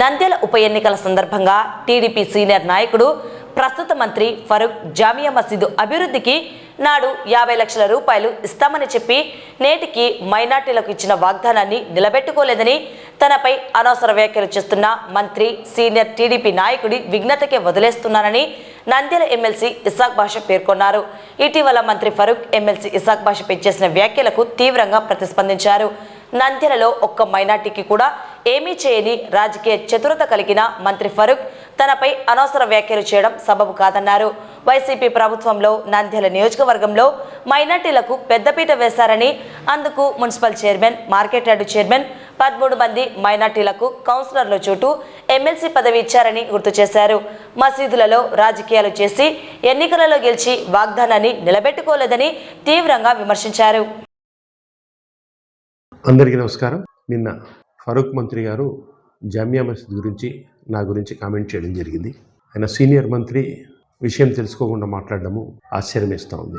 నంద్యాల ఉప ఎన్నికల సందర్భంగా టీడీపీ సీనియర్ నాయకుడు ప్రస్తుత మంత్రి ఫరూక్ జామియా మసీదు అభివృద్ధికి నాడు యాభై లక్షల రూపాయలు ఇస్తామని చెప్పి నేటికి మైనార్టీలకు ఇచ్చిన వాగ్దానాన్ని నిలబెట్టుకోలేదని తనపై అనవసర వ్యాఖ్యలు చేస్తున్న మంత్రి సీనియర్ టీడీపీ నాయకుడి విఘ్నతకే వదిలేస్తున్నానని నంద్యాల ఎమ్మెల్సీ ఇసాక్ భాష పేర్కొన్నారు. ఇటీవల మంత్రి ఫరూక్ ఎమ్మెల్సీ ఇసాక్ భాషపై చేసిన వ్యాఖ్యలకు తీవ్రంగా ప్రతిస్పందించారు. నంద్యాలలో ఒక్క మైనార్టీకి కూడా ఏమీ చేయని రాజకీయ చతురత కలిగిన మంత్రి ఫరూక్ తనపై అనవసర వ్యాఖ్యలు చేయడం సబబు కాదన్నారు. వైసీపీ ప్రభుత్వంలో నంద్యాల నియోజకవర్గంలో మైనార్టీలకు పెద్దపీట వేశారని అందుకు municipal chairman market yard chairman పదమూడు మంది మైనార్టీలకు కౌన్సిలర్ల చోటు ఎమ్మెల్సీ పదవి ఇచ్చారని గుర్తు చేశారు. మసీదులలో రాజకీయాలు చేసి ఎన్నికలలో గెలిచి వాగ్దానాన్ని నిలబెట్టుకోలేదని తీవ్రంగా విమర్శించారు. అందరికీ నమస్కారం. నిన్న ఫరూక్ మంత్రి గారు జామియా మసీద్ గురించి నా గురించి కామెంట్ చేయడం జరిగింది. ఆయన సీనియర్ మంత్రి విషయం తెలుసుకోకుండా మాట్లాడడము ఆశ్చర్యమేస్తూ ఉంది.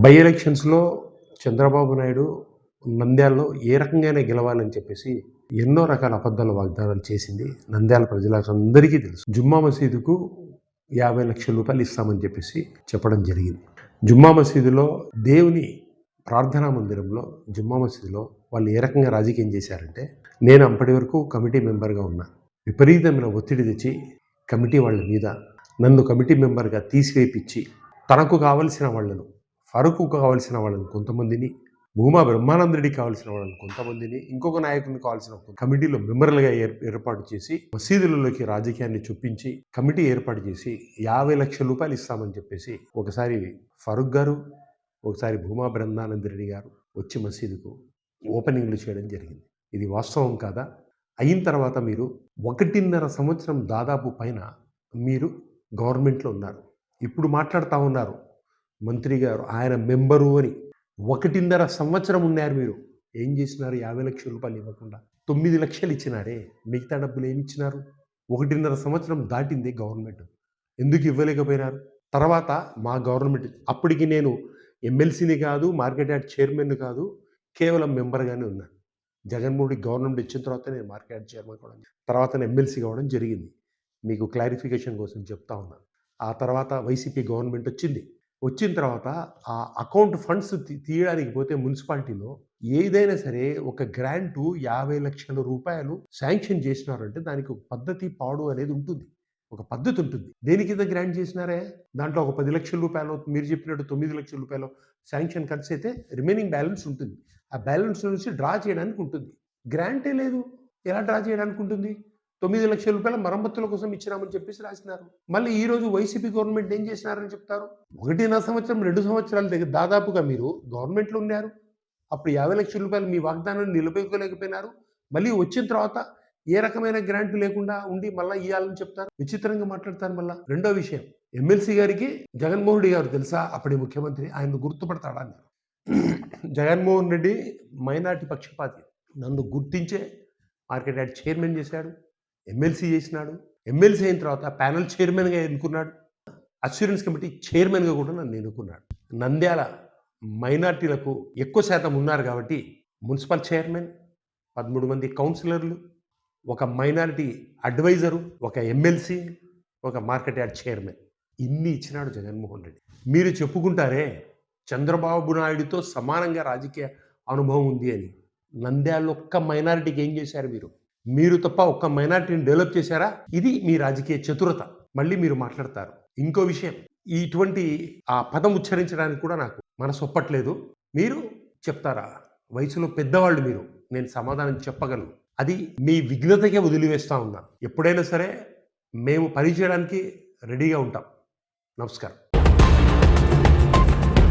బై ఎలక్షన్స్లో చంద్రబాబు నాయుడు నంద్యాలలో ఏ రకంగానే గెలవాలని చెప్పేసి ఎన్నో రకాల అబద్ధాల వాగ్దానాలు చేసింది నంద్యాల ప్రజలందరికీ తెలుసు. జుమ్మా మసీదుకు యాభై లక్షల రూపాయలు ఇస్తామని చెప్పేసి చెప్పడం జరిగింది. జుమ్మా మసీదులో దేవుని ప్రార్థనా మందిరంలో జుమ్మా మసీదులో వాళ్ళు ఏ రకంగా రాజకీయం చేశారంటే నేను అప్పటి వరకు కమిటీ మెంబర్గా ఉన్నా. విపరీతమైన ఒత్తిడి తెచ్చి కమిటీ వాళ్ళ మీద నన్ను కమిటీ మెంబర్గా తీసివేపించి తనకు కావలసిన వాళ్ళను ఫరూక్కు కావలసిన వాళ్ళని కొంతమందిని భూమా బ్రహ్మానందరెడ్డి కావాల్సిన వాళ్ళని కొంతమందిని ఇంకొక నాయకుని కావాల్సిన కమిటీలో మెంబర్లుగా ఏర్ ఏర్పాటు చేసి మసీదులలోకి రాజకీయాన్ని చూపించి కమిటీ ఏర్పాటు చేసి యాభై లక్షల రూపాయలు ఇస్తామని చెప్పేసి ఒకసారి ఫరూక్ గారు ఒకసారి భూమా బ్రహ్మానందరెడ్డి గారు వచ్చి మసీదుకు ఓపెనింగ్లు చేయడం జరిగింది. ఇది వాస్తవం కాదా? అయిన తర్వాత మీరు ఒకటిన్నర సంవత్సరం దాదాపు పైన మీరు గవర్నమెంట్లో ఉన్నారు. ఇప్పుడు మాట్లాడుతూ ఉన్నారు. మంత్రి గారు ఆయన మెంబరు అని. ఒకటిన్నర సంవత్సరం ఉన్నారు మీరు. ఏం చేసినారు? యాభై లక్షల రూపాయలు ఇవ్వకుండా. తొమ్మిది లక్షలు ఇచ్చినారే. మిగతా డబ్బులు ఏమి ఇచ్చినారు? ఒకటిన్నర సంవత్సరం దాటింది గవర్నమెంట్. ఎందుకు ఇవ్వలేకపోయినారు? తర్వాత మా గవర్నమెంట్ అప్పటికి నేను ఎమ్మెల్సీని కాదు మార్కెట్ యార్డ్ చైర్మన్ కాదు కేవలం మెంబర్గానే ఉన్నాను జగన్మోహన్ రెడ్డి గవర్నమెంట్ ఇచ్చిన తర్వాత నేను మార్కెట్ చైర్మన్ కావడం తర్వాత ఎమ్మెల్సీ కావడం జరిగింది. మీకు క్లారిఫికేషన్ కోసం చెప్తా ఉన్నాను. ఆ తర్వాత వైసీపీ గవర్నమెంట్ వచ్చింది. వచ్చిన తర్వాత ఆ అకౌంట్ ఫండ్స్ తీయడానికి పోతే మున్సిపాలిటీలో ఏదైనా సరే ఒక గ్రాంటు యాభై లక్షల రూపాయలు శాంక్షన్ చేసినారంటే దానికి పద్ధతి పాడు అనేది ఉంటుంది. ఒక పద్ధతి ఉంటుంది. దేని కింద గ్రాంట్ చేసినారే? దాంట్లో ఒక పది లక్షల రూపాయలు మీరు చెప్పినట్టు తొమ్మిది లక్షల రూపాయలు శాంక్షన్ ఖర్చు అయితే రిమైనింగ్ బ్యాలెన్స్ ఉంటుంది. ఆ బ్యాలెన్స్ నుంచి డ్రా చేయడానికి ఉంటుంది. గ్రాంటే లేదు. ఎలా డ్రా చేయడానికి ఉంటుంది? తొమ్మిది లక్షల రూపాయల మరమ్మతుల కోసం ఇచ్చినామని చెప్పేసి రాసినారు. మళ్ళీ ఈ రోజు వైసీపీ గవర్నమెంట్ ఏం చేసినారని చెప్తారు? ఒకటిన్నర సంవత్సరం రెండు సంవత్సరాల దగ్గర దాదాపుగా మీరు గవర్నమెంట్లో ఉన్నారు. అప్పుడు యాభై లక్షల రూపాయలు మీ వాగ్దానాన్ని నిలబెట్టుకోలేకపోయినారు మళ్ళీ వచ్చిన తర్వాత ఏ రకమైన గ్రాంట్ లేకుండా ఉండి మళ్ళీ ఇవ్వాలని చెప్తారు? విచిత్రంగా మాట్లాడతారు మళ్ళీ. రెండో విషయం ఎమ్మెల్సీ గారికి జగన్మోహన్ రెడ్డి గారు తెలుసా? అప్పటి ముఖ్యమంత్రి ఆయన గుర్తుపడతాడా అన్నారు జగన్మోహన్ రెడ్డి మైనార్టీ పక్షపాతి. నన్ను గుర్తించే మార్కెట్ యాడ్ చైర్మన్ చేశాడు ఎమ్మెల్సీ చేసినాడు. ఎమ్మెల్సీ అయిన తర్వాత ప్యానల్ చైర్మన్గా ఎన్నుకున్నాడు. అస్యూరెన్స్ కమిటీ చైర్మన్గా కూడా నన్ను ఎన్నుకున్నాడు. నంద్యాల మైనార్టీలకు ఎక్కువ శాతం ఉన్నారు కాబట్టి మున్సిపల్ చైర్మన్ పదమూడు మంది కౌన్సిలర్లు ఒక మైనారిటీ అడ్వైజరు ఒక ఎమ్మెల్సీ ఒక మార్కెట్ యార్డ్ చైర్మన్. ఇన్ని ఇచ్చినాడు జగన్మోహన్ రెడ్డి. మీరు చెప్పుకుంటారే చంద్రబాబు నాయుడుతో సమానంగా రాజకీయ అనుభవం ఉంది అని. నంద్యాలలో ఒక్క మైనారిటీకి ఏం చేశారు మీరు? మీరు తప్ప ఒక్క మైనారిటీని డెవలప్ చేశారా? ఇది మీ రాజకీయ చతురత. మళ్ళీ మీరు మాట్లాడతారు. ఇంకో విషయం ఇటువంటి ఆ పదం ఉచ్చరించడానికి కూడా నాకు మనసు ఒప్పట్లేదు. మీరు చెప్తారా? వయసులో పెద్దవాళ్ళు మీరు. నేను సమాధానం చెప్పగలను. అది మీ విఘ్నతకే వదిలివేస్తూ ఉన్నాను ఎప్పుడైనా సరే మేము పని చేయడానికి రెడీగా ఉంటాం. నమస్కారం.